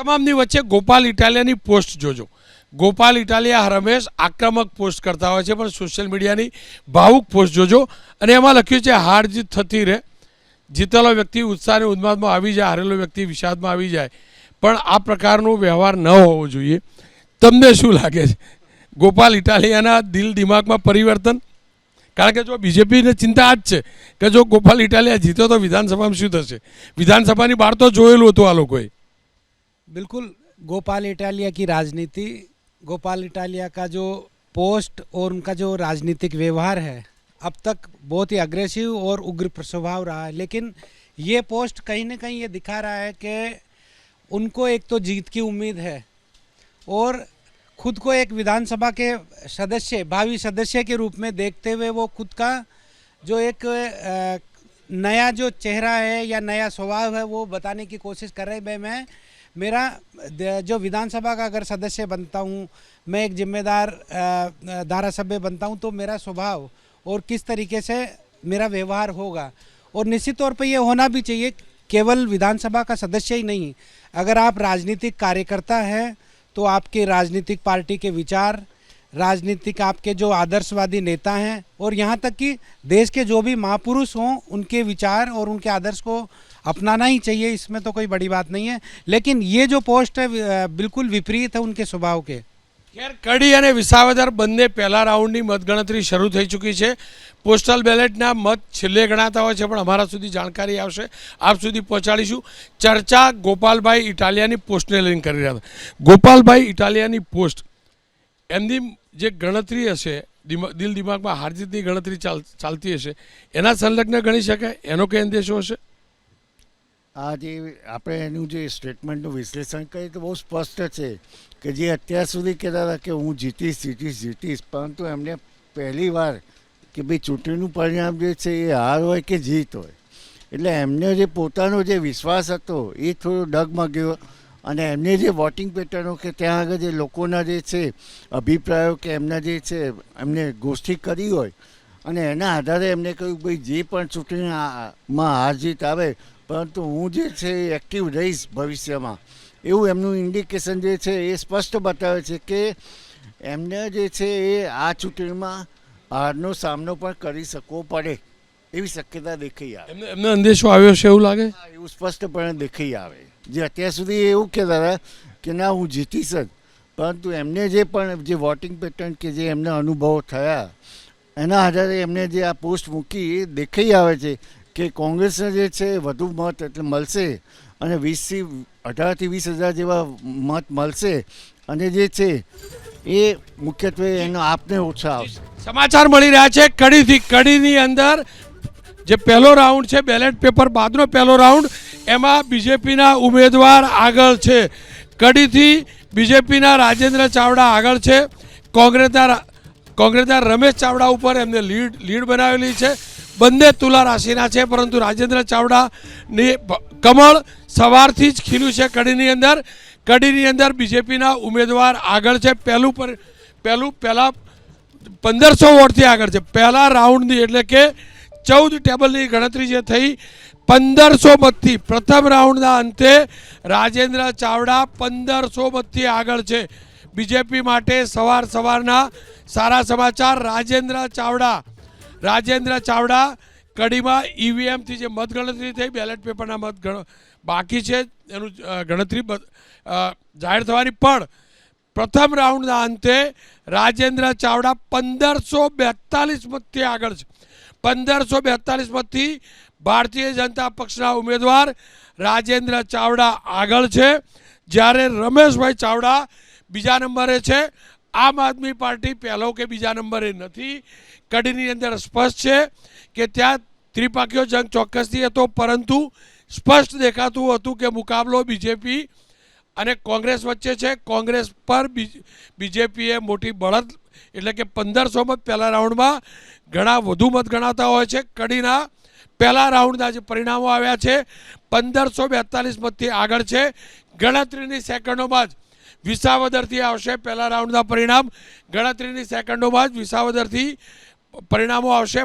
તમામની વચ્ચે ગોપાલ ઇટાલિયાની પોસ્ટ જોજો. ગોપાલ ઇટાલિયા, રમેશ આક્રમક પોસ્ટ કરતા હોય છે, પણ સોશિયલ મીડિયાની ભાવુક પોસ્ટ જોજો. અને એમાં લખ્યું છે, હાર જીત થતી રહે. જીતેલો વ્યક્તિ ઉત્સાહ અને ઉન્માદમાં આવી જાય, હારેલો વ્યક્તિ વિષાદમાં આવી જાય. પણ આ પ્રકારનો વ્યવહાર ન હોવો જોઈએ. તમને શું લાગે છે? ગોપાલ ઇટાલિયાના દિલ દિમાગમાં પરિવર્તન? કારણ કે જો બીજેપીને ચિંતા આ જ છે કે જો ગોપાલ ઇટાલિયા જીતો તો વિધાનસભામાં શું થશે? વિધાનસભાની બહાર તો જોયેલું હતું આ લોકોએ. बिल्कुल गोपाल इटालिया की राजनीति, गोपाल इटालिया का जो पोस्ट और उनका जो राजनीतिक व्यवहार है, अब तक बहुत ही अग्रेसिव और उग्र स्वभाव रहा है। लेकिन ये पोस्ट कहीं ना कहीं ये दिखा रहा है कि उनको एक तो जीत की उम्मीद है और खुद को एक विधानसभा के सदस्य, भावी सदस्य के रूप में देखते हुए वो खुद का जो एक नया जो चेहरा है या नया स्वभाव है वो बताने की कोशिश कर रहे हैं। भाई मैं मेरा जो विधानसभा का अगर सदस्य बनता हूँ मैं एक जिम्मेदार अ, धारासभ्य बनता हूँ तो मेरा स्वभाव और किस तरीके से मेरा व्यवहार होगा। और निश्चित तौर पर यह होना भी चाहिए केवल विधानसभा का सदस्य ही नहीं। अगर आप राजनीतिक कार्यकर्ता हैं तो आपके राजनीतिक पार्टी के विचार राजनीतिक आपके जो आदर्शवादी नेता हैं और यहाँ तक कि देश के जो भी महापुरुष हों उनके विचार और उनके आदर्श को अपनाना ही चाहिए इसमें तो कोई बड़ी बात नहीं है लेकिन ये जो पोस्ट है अ, बिल्कुल विपरीत है उनके स्वभाव के ખેર કડી અને વિસાવદર બંને પહેલા રાઉન્ડની મતગણતરી શરૂ થઈ ચૂકી છે પોસ્ટલ બેલેટના મત છેલ્લે ગણાતા હોય છે પણ અમારા સુધી જાણકારી આવશે આપ સુધી પહોંચાડીશું ચર્ચા ગોપાલભાઈ ઇટાલિયાની પોસ્ટને લઈને કરી રહ્યા હતા ગોપાલભાઈ ઇટાલિયાની પોસ્ટ એમની જે ગણતરી હશે દિમા- દિલ દિમાગમાં હારજીતની ગણતરી ચાલ ચાલતી હશે એના સંલગ્ન ગણી શકાય એનો કઈ અંદેશો હશે આ જે આપણે એનું જે સ્ટેટમેન્ટનું વિશ્લેષણ કરીએ તો બહુ સ્પષ્ટ છે કે જે અત્યાર સુધી કહેતા હતા કે હું જીતીશ જીતીશ જીતીશ, પરંતુ એમને પહેલી વાર કે ભાઈ ચૂંટણીનું પરિણામ જે છે એ હાર હોય કે જીત હોય. એટલે એમને જે પોતાનો જે વિશ્વાસ હતો એ થોડો ડગમગ્યો અને એમને જે વોટિંગ પેટર્નો કે ત્યાં આગળ જે લોકોના જે છે અભિપ્રાયો કે એમના જે છે એમને ગોષ્ઠી કરી હોય અને એના આધારે એમને કહ્યું ભાઈ જે પણ ચૂંટણીમાં હાર જીત આવે પરંતુ હું જે છે એ એક્ટિવ રહીશ ભવિષ્યમાં. એવું એમનું ઇન્ડિકેશન જે છે એ સ્પષ્ટ બતાવે છે કે એમને જે છે એ આ ચૂંટણીમાં હારનો સામનો પણ કરી શકવો પડે એવી શક્યતા દેખાઈ આવે. એમને એમને અંદેશો આવ્યો છે એવું લાગે? એવું સ્પષ્ટપણે દેખાઈ આવે. જે અત્યાર સુધી એવું કહેતા હતા કે ના હું જીતીશ જ. પરંતુ એમને જે પણ જે વોટિંગ પેટર્ન કે જે એમના અનુભવો થયા એના આધારે એમને જે આ પોસ્ટ મૂકી એ દેખાઈ આવે છે કે કોંગ્રેસને જે છે વધુ મત એટલે મળશે અને વીસથી અઢારથી વીસ હજાર જેવા મત મળશે અને જે છે એ મુખ્યત્વે એનો આપને ઓછા આવશે. સમાચાર મળી રહ્યા છે કડીથી કડીની અંદર. જે પહેલો રાઉન્ડ છે, બેલેટ પેપર બાદનો પહેલો રાઉન્ડ, એમાં બીજેપીના ઉમેદવાર આગળ છે. કડીથી બીજેપીના રાજેન્દ્ર ચાવડા આગળ છે. કોંગ્રેસના કોંગ્રેસના રમેશ ચાવડા ઉપર એમને લીડ લીડ બનાવેલી છે. બંને તુલા રાશિના છે, પરંતુ રાજેન્દ્ર ચાવડાની કમળ સવારથી જ ખીલ્યું છે કડીની અંદર. કડીની અંદર બીજેપીના ઉમેદવાર આગળ છે. પહેલું પર, પહેલું, પહેલાં પંદરસો વોટથી આગળ છે. પહેલા રાઉન્ડની એટલે કે ચૌદ ટેબલની ગણતરી જે થઈ, પંદરસો મતથી પ્રથમ રાઉન્ડના અંતે રાજેન્દ્ર ચાવડા પંદરસો મતથી આગળ છે. બીજેપી માટે સવાર સવારના સારા સમાચાર. રાજેન્દ્ર ચાવડા રાજેન્દ્ર ચાવડા, કડીમાં ઈવીએમથી જે મતગણતરી થઈ બેલેટ પેપરના મત બાકી છે, એનું ગણતરી જાહેર થવાની. પણ પ્રથમ રાઉન્ડના અંતે રાજેન્દ્ર ચાવડા પંદરસો બેતાલીસ મતથી આગળ છે. પંદરસો બેતાલીસ મતથી ભારતીય જનતા પક્ષના ઉમેદવાર રાજેન્દ્ર ચાવડા આગળ છે. જ્યારે રમેશભાઈ ચાવડા બીજા નંબરે છે. આમ આદમી પાર્ટી પહેલો કે બીજા નંબરે નથી. કડીની અંદર સ્પષ્ટ છે કે ત્યાં ત્રિપાખીયો જંગ ચોક્કસથી હતો, પરંતુ સ્પષ્ટ દેખાતું હતું કે મુકાબલો બીજેપી અને કોંગ્રેસ વચ્ચે છે. કોંગ્રેસ પર બીજેપીએ મોટી બળદ, એટલે કે પંદરસો મત પહેલા રાઉન્ડમાં ઘણા વધુ મત ગણાતા હોય છે. કડીના પહેલા રાઉન્ડના જે પરિણામો આવ્યા છે, પંદરસો બેતાલીસ મતથી આગળ છે. ગણતરીની સેકન્ડોમાં જ વિસાવદરથી આવશે. પહેલા રાઉન્ડના પરિણામ ગણતરીની સેકન્ડોમાં જ વિસાવદરથી પરિણામો આવશે.